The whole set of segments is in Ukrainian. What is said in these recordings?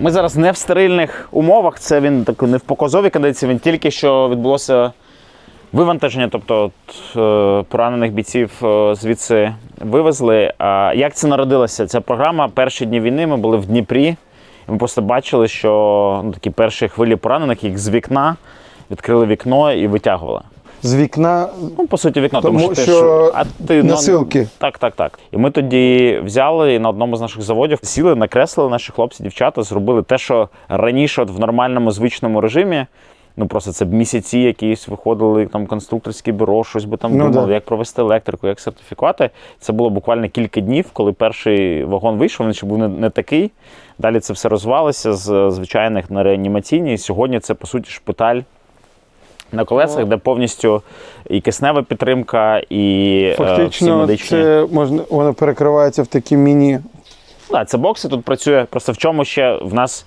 Ми зараз не в стерильних умовах. Це він так не в показовій кондиції. Він тільки що відбулося вивантаження, тобто от, е, поранених бійців е, звідси вивезли. А як це народилося? Ця програма перші дні війни ми були в Дніпрі. І ми просто бачили, що ну, такі перші хвилі поранених їх з вікна відкрили вікно і витягували. З вікна Ну, по суті, вікно, тому, Тому що, ти що а ти ну, насилки. так, так, так. І ми тоді взяли і на одному з наших заводів сіли, накреслили наші хлопці, дівчата, зробили те, що раніше от в нормальному звичному режимі. Ну просто це б місяці якісь виходили, там конструкторське бюро, щось би там Ну, думали, да. як провести електрику, як сертифікувати. Це було буквально кілька днів, коли перший вагон вийшов, він ще був не, не такий. Далі це все розвалося з звичайних на реанімаційні. І сьогодні це по суті шпиталь на колесах, де повністю і киснева підтримка, і е, всі медичні. це можна воно перекривається в такі міні. Да, це бокси тут працює. Просто в чому ще в нас,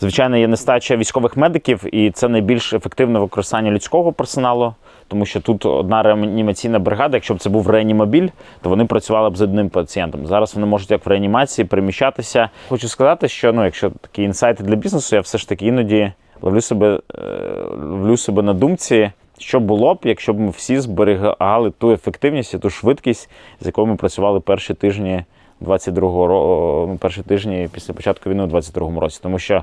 звичайно, є нестача військових медиків, і це найбільш ефективне використання людського персоналу. Тому що тут одна реанімаційна бригада, якщо б це був реанімобіль, то вони працювали б з одним пацієнтом. Зараз вони можуть як в реанімації переміщатися. Хочу сказати, що ну, якщо такі інсайти для бізнесу, я все ж таки іноді ловлю себе, е, ловлю себе на думці, що було б, якщо б ми всі зберігали ту ефективність і ту швидкість, з якою ми працювали перші тижні 22-го року, перші тижні після початку війни у 22-му році. Тому що е,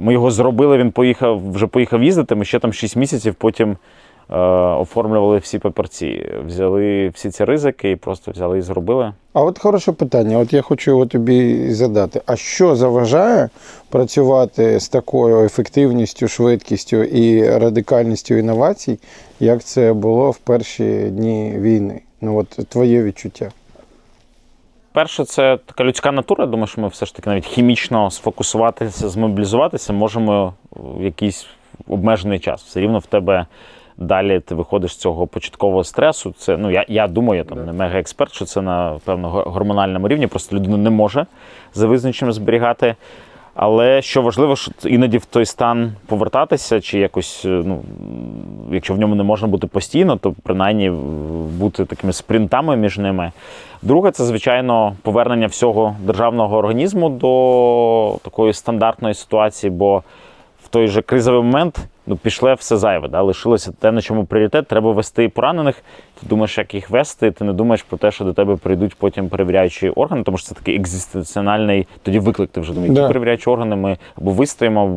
ми його зробили, він поїхав, вже поїхав їздити. Ми ще там 6 місяців потім оформлювали всі паперці. Взяли всі ці ризики і просто взяли і зробили. А от хороше питання. От я хочу його тобі задати. А що заважає працювати з такою ефективністю, швидкістю і радикальністю інновацій, як це було в перші дні війни? Ну от твоє відчуття. Перше, це така людська натура. Думаю, що ми все ж таки навіть хімічно сфокусуватися, змобілізуватися можемо в якийсь обмежений час. Все рівно в тебе далі ти виходиш з цього початкового стресу. Це ну я, я думаю, я там не мега експерт, що це на певно гормональному рівні. Просто людина не може за визначенням зберігати. Але що важливо, що іноді в той стан повертатися, чи якось, е, ну, якщо в ньому не можна бути постійно, то принаймні бути такими спринтами між ними. Друге, це, звичайно, повернення всього державного організму до такої стандартної ситуації, бо в той же кризовий момент ну, пішле все зайве. Да? Лишилося те, на чому пріоритет. Треба вести поранених. Ти думаєш, як їх вести, ти не думаєш про те, що до тебе прийдуть потім перевіряючі органи, тому що це такий екзистенціональний тоді виклик. Ти вже думаєш, які Да. перевіряючі органи ми або вистоїмо, або